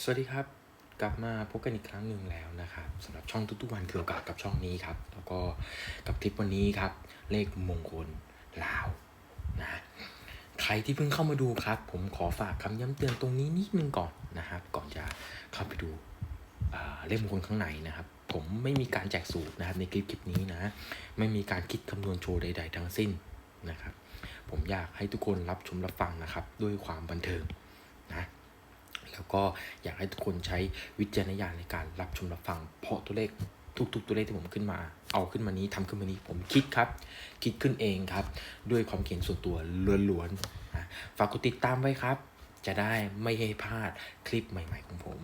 สวัสดีครับ กลับมาพบกันอีกครั้งหนึ่งแล้วนะครับสำหรับช่องทุกๆวันคือโอกาสกับช่องนี้ครับ แล้วก็กับคลิปวันนี้ครับ เลขมงคลลาวนะใครที่เพิ่งเข้ามาดูครับ ผมขอฝากคำย้ำเตือนตรงนี้นิดนึงก่อนนะครับ ก่อนจะเข้าไปดูเลขมงคลข้างในนะครับ ผมไม่มีการแจกสูตรนะครับในคลิปคลิปนี้นะ ไม่มีการคิดคำนวณโชว์ใด ๆ ทั้งสิ้นนะครับ ผมอยากให้ทุกคนรับชมรับฟังนะครับ ด้วยความบันเทิง แล้วก็อยากให้ทุกคนใช้วิจารณญาณในการรับชมรับฟัง เพราะตัวเลขทุกๆตัวเลขที่ผมขึ้นมา เอาขึ้นมานี้ทำขึ้นมานี้ผมคิดครับ คิดขึ้นเองครับ ด้วยความเขียนส่วนตัวล้วนๆฝากกดติดตามไว้ครับ จะได้ไม่ให้พลาดคลิปใหม่ ๆ ของผม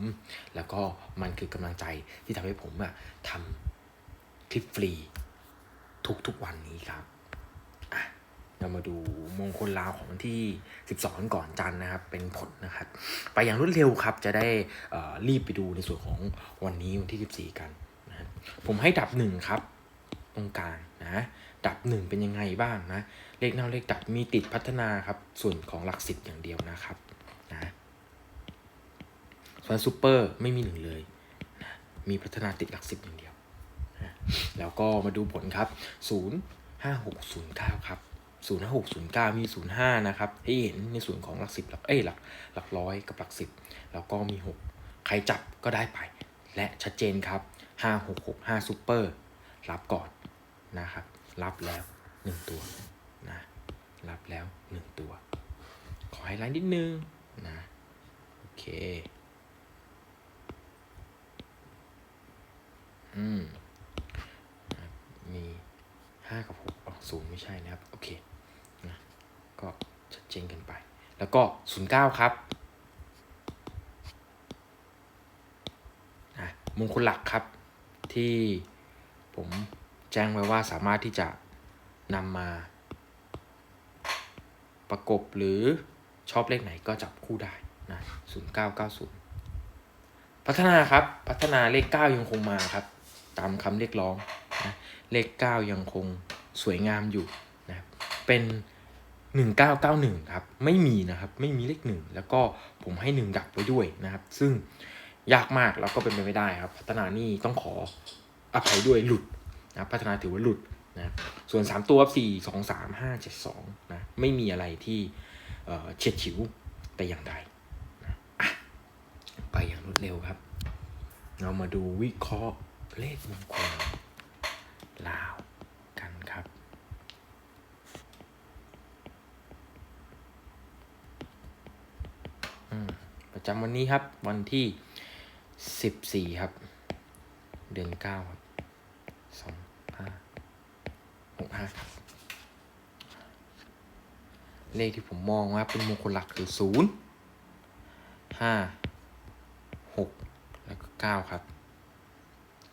แล้วก็มันคือกำลังใจที่ทำให้ผมอะทำคลิปฟรี ทุกๆวันนี้ครับ เรามาดูมงคลลาวของวันที่ 12 ก่อนจันนะครับ เป็นผลนะครับ ไปอย่างรวดเร็วครับ จะได้อ่อรีบไปดูในส่วนของวันนี้วันที่ 14 กันนะครับผมให้ดับหนึ่งครับ ตรงกลางนะ ดับหนึ่งเป็นยังไงบ้างนะ เลขเน่าเลขดับมีติดพัฒนาครับ ส่วนของหลักสิบอย่างเดียวนะครับนะส่วนซูเปอร์ไม่มีหนึ่งเลยนะมีพัฒนาติดหลักสิบอย่างเดียวนะแล้วก็มาดูผลครับ 0 5 6 0 9 ครับ 0 5 6 0 9มี05นย์ห้านะครับให้เห็นในส่วนของหลักสิบหลักเอ้ยหลักหลักร้อยกับหลักสิบแล้วก็มี6ใครจับก็ได้ไป และชัดเจนครับ5 6 6 5ซูเปอร์รับก่อนนะครับ รับแล้ว1ตัวนะรับแล้ว1ตัว ขอไฮไลท์นิดนึงนะโอเค อืมนะครับมี 5 กับ6อ๋อ ศูนย์ไม่ใช่นะครับโอเคนะก็ชัดเจนกันไป แล้วก็09ครับอะมงคลหลักครับที่ผมแจ้งไว้ว่าสามารถที่จะนำมาประกบหรือชอบเลขไหนก็จับคู่ได้นะ0990 พัฒนาครับ พัฒนาเลข 9 ยังคงมาครับ ตามคำเรียกร้องนะเลข 9 ยังคง สวยงามอยู่นะครับเป็น 1991 ครับ ไม่มีนะครับไม่มีเลข1แล้วก็ผมให้ 1 ดักไว้ด้วยนะครับ ซึ่งยากมากแล้วก็เป็นไปไม่ได้ครับ พัฒนานี่ต้องขออภัยด้วยหลุดนะพัฒนาถือว่าหลุดนะครับส่วน 3 ตัวครับ4 2 3 5 7 2นะไม่มีอะไรที่เอ่อเฉียดฉิวแต่อย่างใดนะไปอย่างรวดเร็วครับ เรามาดูวิเคราะห์เลขมงคลลาวกันครับ อืม ประจำวันนี้ครับ วันที่สิบสี่ครับ เดือนเก้าครับสองห้าหกห้าเลขที่ผมมองว่าเป็นมงคลหลักคือศูนย์ห้าหกแล้วก็เก้าครับ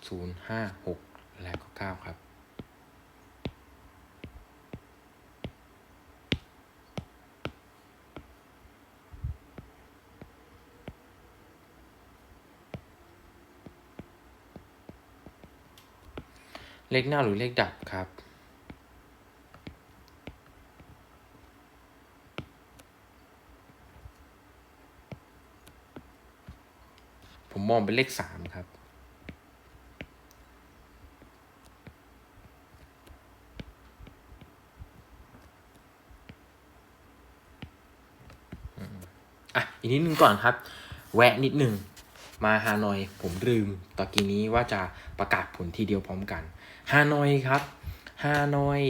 ศูนย์ห้าหกแล้วก็เก้าครับ เลขหน้าหรือเลขดับครับ ผมมองเป็นเลขสามครับ อะ อีกนิดนึงก่อนครับ แวะนิดนึง มาฮานอยผมลืมตะกี้นี้ว่าจะประกาศผลทีเดียวพร้อมกันฮานอยครับฮานอย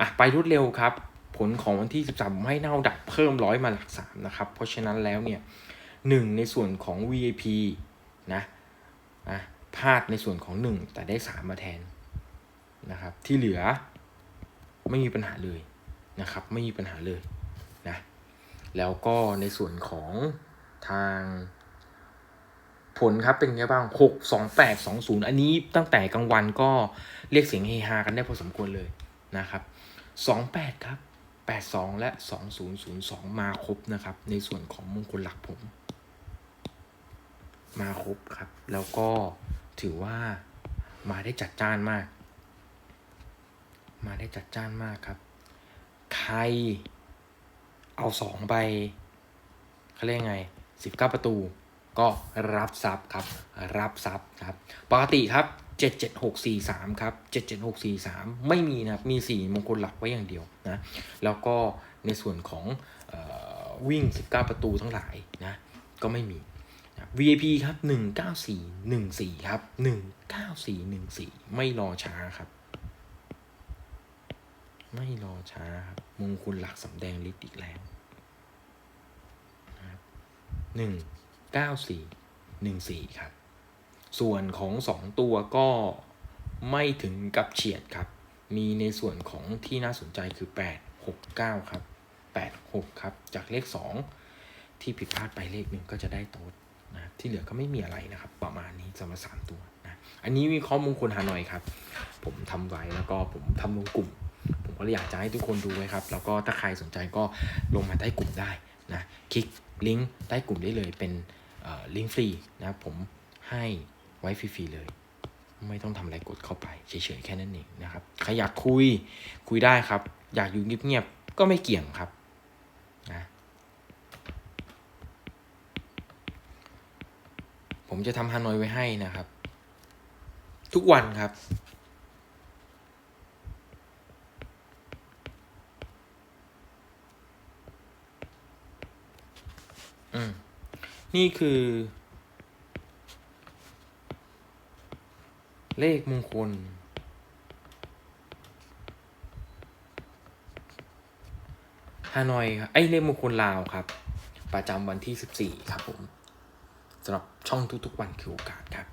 อะไปรวดเร็วครับ ผลของวันที่ 13ผมให้เน่าดับเพิ่มร้อยมาหลักสามนะครับ เพราะฉะนั้นแล้วเนี่ยหนึ่งในส่วนของ VIP นะอะพลาดในส่วนของ 1 แต่ได้ 3 มาแทนนะครับ ที่เหลือไม่มีปัญหาเลยนะครับ ไม่มีปัญหาเลยนะแล้วก็ในส่วนของทาง ผลครับเป็นไงบ้าง 6 2 8 2 0 อันนี้ตั้งแต่กลางวันก็เรียกเสียงเฮฮากันได้พอสมควรเลยนะครับ 28 ครับ 82 และ 2002 มาครบนะครับ ในส่วนของมงคลหลักผม มาครบครับ แล้วก็ถือว่ามาได้จัดจ้านมาก มาได้จัดจ้านมากครับ ใครเอาสองไปเขาเรียกไงสิบเก้าประตู ก็รับทรัพย์ครับ รับทรัพย์ครับ ปกติครับ 77643 ครับ 77643 ไม่มีนะครับ มี 4 มงคลหลักไว้อย่างเดียวนะ แล้วก็ในส่วนของออวิ่ง 19 ประตูทั้งหลายนะ ก็ไม่มี VIP ครับ 19414 ครับ 19414 ไม่รอช้าครับ ไม่รอช้าครับ มงคลหลักสำแดงฤทธิ์อีกแล้วหนึ่ง เก้าสี่หนึ่งสี่ครับ ส่วนของสองตัวก็ไม่ถึงกับเฉียดครับ มีในส่วนของที่น่าสนใจคือ 8 6 9 ครับ 8 6 ครับ จากเลข 2 ที่ผิดพลาดไปเลขหนึ่งก็จะได้โต๊ดนะที่เหลือก็ไม่มีอะไรนะครับ ประมาณนี้สำหรับสามตัวนะอันนี้วิเคราะห์มงคลฮานอยครับ ผมทำไว้แล้วก็ผมทำลงกลุ่ม ผมก็เลยอยากจะให้ทุกคนดูไว้ครับ แล้วก็ถ้าใครสนใจก็ลงมาใต้กลุ่มได้นะคลิกลิงก์ใต้กลุ่มได้เลยเป็น ลิงก์ฟรีนะครับผมให้ไว้ฟรีๆเลย ไม่ต้องทำอะไรกดเข้าไปเฉยๆแค่นั้นเองนะครับใครอยากคุยคุยได้ครับ อยากอยู่เงียบๆก็ไม่เกี่ยงครับนะผมจะทำฮานอยไว้ให้นะครับ ทุกวันครับ นี่คือ เลขมงคล ฮานอยครับไอ้เลขมงคลลาวครับ ประจำวันที่ 14 ครับผมสำหรับช่องทุกๆวันคือโอกาสครับ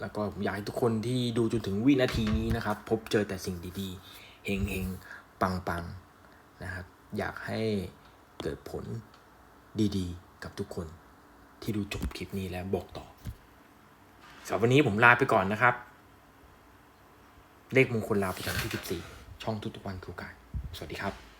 แล้วก็ผมอยากให้ทุกคนที่ดูจนถึงวินาทีนี้นะครับ พบเจอแต่สิ่งดีๆเฮงเฮงปังปังๆ นะครับ อยากให้เกิดผลดีๆ กับทุกคน ที่ดูจบคลิปนี้แล้วบอกต่อสำหรับวันนี้ผมลาไปก่อนนะครับ เลขมงคลลาประจำที่ 14 ช่องทุกๆวันคือกาย สวัสดีครับ